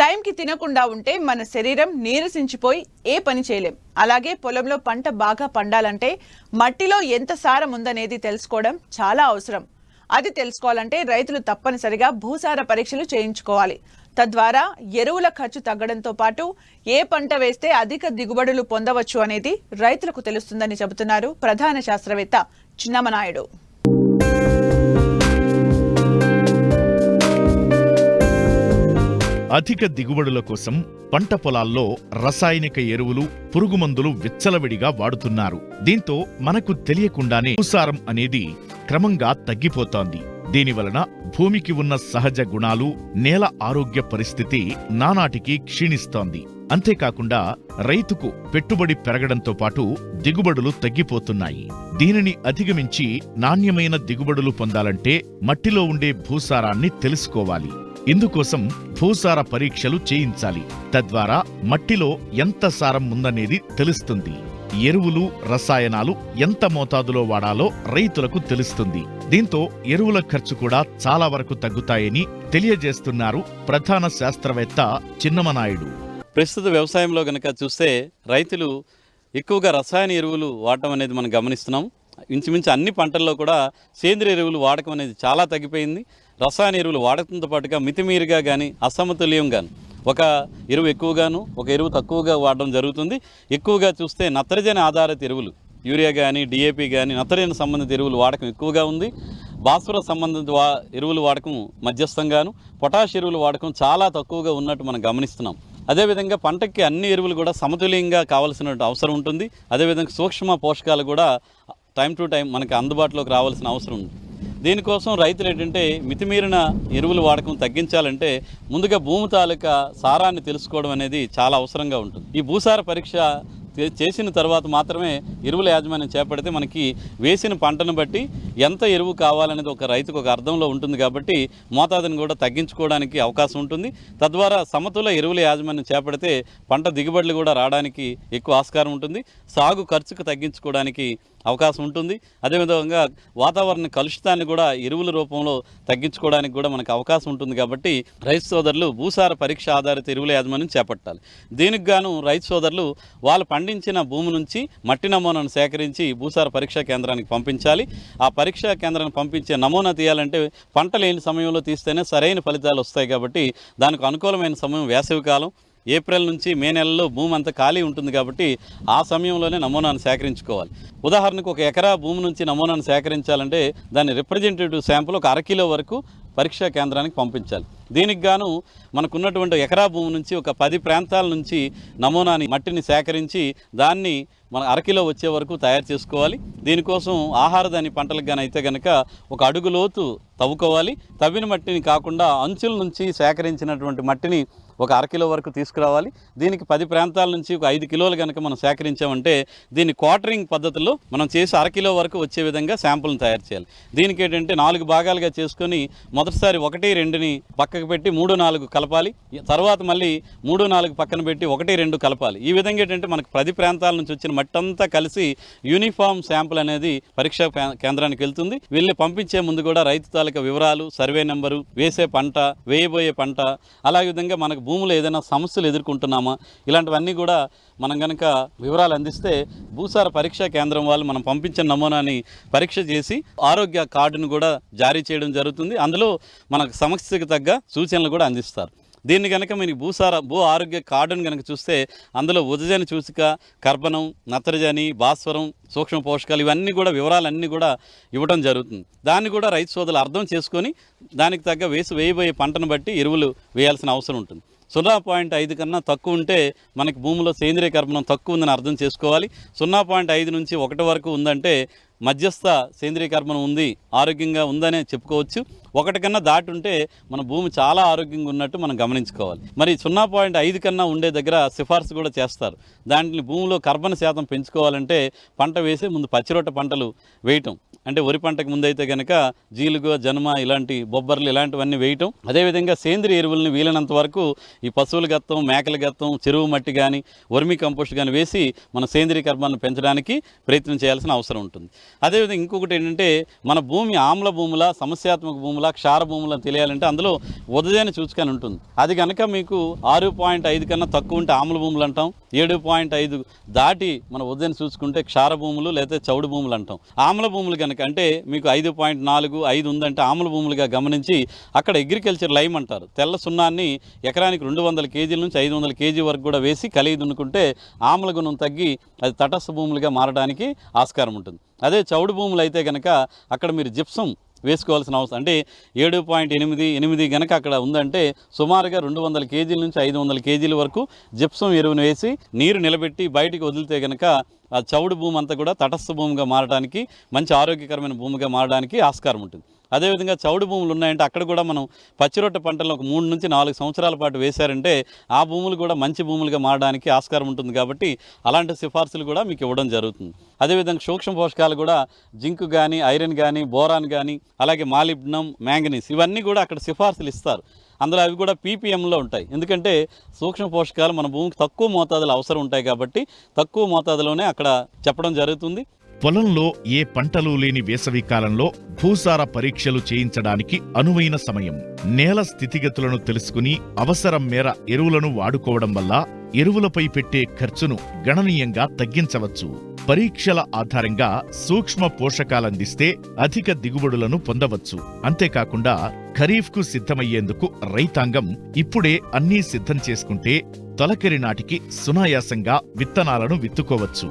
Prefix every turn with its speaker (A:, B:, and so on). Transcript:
A: టైంకి తినకుండా ఉంటే మన శరీరం నీరసించిపోయి ఏ పని చేయలేం. అలాగే పొలంలో పంట బాగా పండాలంటే మట్టిలో ఎంత సారం ఉందనేది తెలుసుకోవడం చాలా అవసరం. అది తెలుసుకోవాలంటే రైతులు తప్పనిసరిగా భూసార పరీక్షలు చేయించుకోవాలి. తద్వారా ఎరువుల ఖర్చు తగ్గడంతో పాటు ఏ పంట వేస్తే అధిక దిగుబడులు పొందవచ్చు అనేది రైతులకు తెలుస్తుందని చెబుతున్నారు ప్రధాన శాస్త్రవేత్త చిన్నమనాయుడు.
B: అధిక దిగుబడుల కోసం పంట పొలాల్లో రసాయనిక ఎరువులు పురుగుమందులు విచ్చలవిడిగా వాడుతున్నారు. దీంతో మనకు తెలియకుండానే భూసారం అనేది క్రమంగా తగ్గిపోతోంది. దీనివలన భూమికి ఉన్న సహజ గుణాలు నేల ఆరోగ్య పరిస్థితి నానాటికి క్షీణిస్తోంది. అంతేకాకుండా రైతుకు పెట్టుబడి పెరగడంతో పాటు దిగుబడులు తగ్గిపోతున్నాయి. దీనిని అధిగమించి నాణ్యమైన దిగుబడులు పొందాలంటే మట్టిలో ఉండే భూసారాన్ని తెలుసుకోవాలి. ఇందుకోసం భూసార పరీక్షలు చేయించాలి. తద్వారా మట్టిలో ఎంత సారం ఉందనేది తెలుస్తుంది. ఎరువులు రసాయనాలు ఎంత మోతాదులో వాడాలో రైతులకు తెలుస్తుంది. దీంతో ఎరువుల ఖర్చు కూడా చాలా వరకు తగ్గుతాయని తెలియజేస్తున్నారు ప్రధాన శాస్త్రవేత్త చిన్నమనాయుడు.
C: ప్రస్తుత వ్యవసాయంలో గనక చూస్తే రైతులు ఎక్కువగా రసాయన ఎరువులు వాడటం అనేది మనం గమనిస్తున్నాం. ఇంచుమించు అన్ని పంటల్లో కూడా సేంద్రియ ఎరువులు వాడకం అనేది చాలా తగ్గిపోయింది. రసాయన ఎరువులు వాడటంతో పాటుగా మితిమీరిగా కానీ అసమతుల్యం కానీ ఒక ఎరువు ఎక్కువగాను ఒక ఎరువు తక్కువగా వాడడం జరుగుతుంది. ఎక్కువగా చూస్తే నత్రజని ఆధారిత ఎరువులు యూరియా కానీ డిఏపి కానీ నత్రజని సంబంధిత ఎరువులు వాడకం ఎక్కువగా ఉంది. భాస్వర సంబంధిత వా ఎరువులు వాడకం మధ్యస్థంగాను పొటాష్ ఎరువులు వాడకం చాలా తక్కువగా ఉన్నట్టు మనం గమనిస్తున్నాం. అదేవిధంగా పంటకి అన్ని ఎరువులు కూడా సమతుల్యంగా కావాల్సిన అవసరం ఉంటుంది. అదేవిధంగా సూక్ష్మ పోషకాలు కూడా టైం టు టైం మనకి అందుబాటులోకి రావాల్సిన అవసరం ఉంది. దీనికోసం రైతులు ఏంటంటే మితిమీరిన ఎరువుల వాడకం తగ్గించాలంటే ముందుగా భూమి తాలూకా సారాన్ని తెలుసుకోవడం అనేది చాలా అవసరంగా ఉంటుంది. ఈ భూసార పరీక్ష చేసిన తర్వాత మాత్రమే ఎరువుల యాజమాన్యం చేపడితే మనకి వేసిన పంటను బట్టి ఎంత ఎరువు కావాలనేది ఒక రైతుకు ఒక అర్థంలో ఉంటుంది కాబట్టి మోతాదుని కూడా తగ్గించుకోవడానికి అవకాశం ఉంటుంది. తద్వారా సమతుల ఎరువుల యాజమాన్యం చేపడితే పంట దిగుబడులు కూడా రావడానికి ఎక్కువ ఆస్కారం ఉంటుంది. సాగు ఖర్చుకు తగ్గించుకోవడానికి అవకాశం ఉంటుంది. అదేవిధంగా వాతావరణ కలుషితాన్ని కూడా ఎరువుల రూపంలో తగ్గించుకోవడానికి కూడా మనకు అవకాశం ఉంటుంది కాబట్టి రైతు సోదరులు భూసార పరీక్ష ఆధారిత ఎరువుల యాజమాన్యం చేపట్టాలి. దీనికి గాను రైతు సోదరులు వాళ్ళు పండించిన భూమి నుంచి మట్టి నమూనాను సేకరించి భూసార పరీక్షా కేంద్రానికి పంపించాలి. ఆ పరీక్షా కేంద్రానికి పంపించే నమూనా తీయాలంటే పంట లేని సమయంలో తీస్తేనే సరైన ఫలితాలు వస్తాయి కాబట్టి దానికి అనుకూలమైన సమయం వేసవి కాలం. ఏప్రిల్ నుంచి మే నెలలో భూమి అంతా ఖాళీ ఉంటుంది కాబట్టి ఆ సమయంలోనే నమూనాను సేకరించుకోవాలి. ఉదాహరణకు ఒక ఎకరా భూమి నుంచి నమూనాను సేకరించాలంటే దాని రిప్రజెంటేటివ్ శాంపుల్ ఒక అరకిలో వరకు పరీక్షా కేంద్రానికి పంపించాలి. దీనికి గాను మనకున్నటువంటి ఎకరా భూమి నుంచి ఒక పది ప్రాంతాల నుంచి నమూనాని మట్టిని సేకరించి దాన్ని మన అరకిలో వచ్చే వరకు తయారు చేసుకోవాలి. దీనికోసం ఆహార దాని పంటలకు కానీ అయితే కనుక ఒక అడుగు లోతు తవ్వుకోవాలి. తవ్విన మట్టిని కాకుండా అంచుల నుంచి సేకరించినటువంటి మట్టిని ఒక అరకిలో వరకు తీసుకురావాలి. దీనికి పది ప్రాంతాల నుంచి ఒక ఐదు కిలోలు కనుక మనం సేకరించామంటే దీన్ని క్వార్టరింగ్ పద్ధతిలో మనం చేసి అరకిలో వరకు వచ్చే విధంగా శాంపుల్ని తయారు చేయాలి. దీనికి ఏంటంటే నాలుగు భాగాలుగా చేసుకొని మొదటిసారి ఒకటి రెండుని పక్క పక్కకు పెట్టి మూడు నాలుగు కలపాలి. తర్వాత మళ్ళీ మూడు నాలుగు పక్కన పెట్టి ఒకటి రెండు కలపాలి. ఈ విధంగా ఏంటంటే మనకు పది ప్రాంతాల నుంచి వచ్చిన మట్టి అంతా కలిసి యూనిఫామ్ శాంపుల్ అనేది పరీక్షా కేంద్రానికి వెళ్తుంది. వెళ్ళి పంపించే ముందు కూడా రైతు తాలూకా వివరాలు సర్వే నెంబరు వేసే పంట వేయబోయే పంట అలాగే విధంగా మనకు భూములు ఏదైనా సమస్యలు ఎదుర్కొంటున్నామా? ఇలాంటివన్నీ కూడా మనం కనుక వివరాలు అందిస్తే భూసార పరీక్షా కేంద్రం వాళ్ళు మనం పంపించిన నమూనాని పరీక్ష చేసి ఆరోగ్య కార్డును కూడా జారీ చేయడం జరుగుతుంది. అందులో మనకు సమస్యకు తగ్గ సూచనలు కూడా అందిస్తారు. దీన్ని కనుక మీ భూసార భూ ఆరోగ్య కార్డును కనుక చూస్తే అందులో ఉదజని చూసిక కర్బనం నత్రజని భాస్వరం సూక్ష్మ పోషకాలు ఇవన్నీ కూడా వివరాలన్నీ కూడా ఇవ్వడం జరుగుతుంది. దాన్ని కూడా రైతు సోదరులు అర్థం చేసుకొని దానికి తగ్గ వేసి వేయబోయే పంటను బట్టి ఎరువులు వేయాల్సిన అవసరం ఉంటుంది. సున్నా పాయింట్ ఐదు కన్నా తక్కువ ఉంటే మనకి భూమిలో సేంద్రియ కర్బనం తక్కువ ఉందని అర్థం చేసుకోవాలి. సున్నా పాయింట్ ఐదు నుంచి ఒకటి వరకు ఉందంటే మధ్యస్థ సేంద్రీయ కర్బనం ఉంది ఆరోగ్యంగా ఉందనే చెప్పుకోవచ్చు. ఒకటి కన్నా దాటి ఉంటే మన భూమి చాలా ఆరోగ్యంగా ఉన్నట్టు మనం గమనించుకోవాలి. మరి సున్నా పాయింట్ ఐదు కన్నా ఉండే దగ్గర సిఫార్సు కూడా చేస్తారు. దాంట్లో భూమిలో కర్బన శాతం పెంచుకోవాలంటే పంట వేసే ముందు పచ్చిరొట్ట పంటలు వేయటం. అంటే వరి పంటకు ముందైతే కనుక జీలుగు జనుమ ఇలాంటి బొబ్బర్లు ఇలాంటివన్నీ వేయటం. అదేవిధంగా సేంద్రియ ఎరువులను వీలైనంత వరకు ఈ పశువుల గత్తం మేకల గత్తం చెరువు మట్టి కానీ వర్మి కంపోస్ట్ కానీ వేసి మన సేంద్రియ కర్మాలను పెంచడానికి ప్రయత్నం చేయాల్సిన అవసరం ఉంటుంది. అదేవిధంగా ఇంకొకటి ఏంటంటే మన భూమి ఆమ్ల భూముల సమస్యాత్మక భూముల క్షార భూముల తెలియాలంటే అందులో ఉదయాన్ని చూసుకొని ఉంటుంది. అది కనుక మీకు ఆరు పాయింట్ ఐదు కన్నా తక్కువ ఉంటే ఆమ్ల భూములు అంటాం ఏడు పాయింట్ ఐదు దాటి మన ఉదయం చూసుకుంటే క్షార భూములు లేదా చౌడు భూములు అంటాం. ఆమ్ల భూములు కనుక అంటే మీకు ఐదు పాయింట్ నాలుగు ఐదు ఉందంటే ఆమ్ల భూములుగా గమనించి అక్కడ అగ్రికల్చర్ లైమ్ అంటారు. తెల్ల సున్నాన్ని ఎకరానికి రెండు వందల కేజీల నుంచి ఐదు వందల కేజీ వరకు కూడా వేసి కలిగి దున్నుకుంటే ఆమ్ల గుణం తగ్గి అది తటస్థ భూములుగా మారడానికి ఆస్కారం ఉంటుంది. అదే చౌడు భూములు అయితే కనుక అక్కడ మీరు జిప్సం వేసుకోవాల్సిన అవసరం. అంటే ఏడు పాయింట్ ఎనిమిది ఎనిమిది గనక అక్కడ ఉందంటే సుమారుగా రెండు వందల కేజీల నుంచి ఐదు వందల కేజీల వరకు జిప్సం ఎరువును వేసి నీరు నిలబెట్టి బయటికి వదిలితే గనక ఆ చౌడు భూమి అంతా కూడా తటస్థ భూమిగా మారడానికి మంచి ఆరోగ్యకరమైన భూమిగా మారడానికి ఆస్కారం ఉంటుంది. అదేవిధంగా చౌడు భూములు ఉన్నాయంటే అక్కడ కూడా మనం పచ్చిరొట్ట పంటలను ఒక మూడు నుంచి నాలుగు సంవత్సరాల పాటు వేశారంటే ఆ భూములు కూడా మంచి భూములుగా మారడానికి ఆస్కారం ఉంటుంది కాబట్టి అలాంటి సిఫార్సులు కూడా మీకు ఇవ్వడం జరుగుతుంది. అదేవిధంగా సూక్ష్మ పోషకాలు కూడా జింక్ కానీ ఐరన్ కానీ బోరాన్ కానీ అలాగే మాలిబ్నం మ్యాంగనీస్ ఇవన్నీ కూడా అక్కడ సిఫార్సులు ఇస్తారు. అందులో అవి కూడా పీపీఎంలో ఉంటాయి. ఎందుకంటే సూక్ష్మ పోషకాలు మన భూమికి తక్కువ మోతాదులో అవసరం ఉంటాయి కాబట్టి తక్కువ మోతాదులోనే అక్కడ చెప్పడం జరుగుతుంది.
B: పొలంలో ఏ పంటలు లేని వేసవి కాలంలో భూసార పరీక్షలు చేయించడానికి అనువైన సమయం. నేల స్థితిగతులను తెలుసుకుని అవసరం మేర ఎరువులను వాడుకోవడం వల్ల ఎరువులపై పెట్టే ఖర్చును గణనీయంగా తగ్గించవచ్చు. పరీక్షల ఆధారంగా సూక్ష్మ పోషకాలందిస్తే అధిక దిగుబడులను పొందవచ్చు. అంతేకాకుండా ఖరీఫ్కు సిద్ధమయ్యేందుకు రైతాంగం ఇప్పుడే అన్నీ సిద్ధం చేసుకుంటే తొలకరి నాటికి సునాయాసంగా విత్తనాలను విత్తుకోవచ్చు.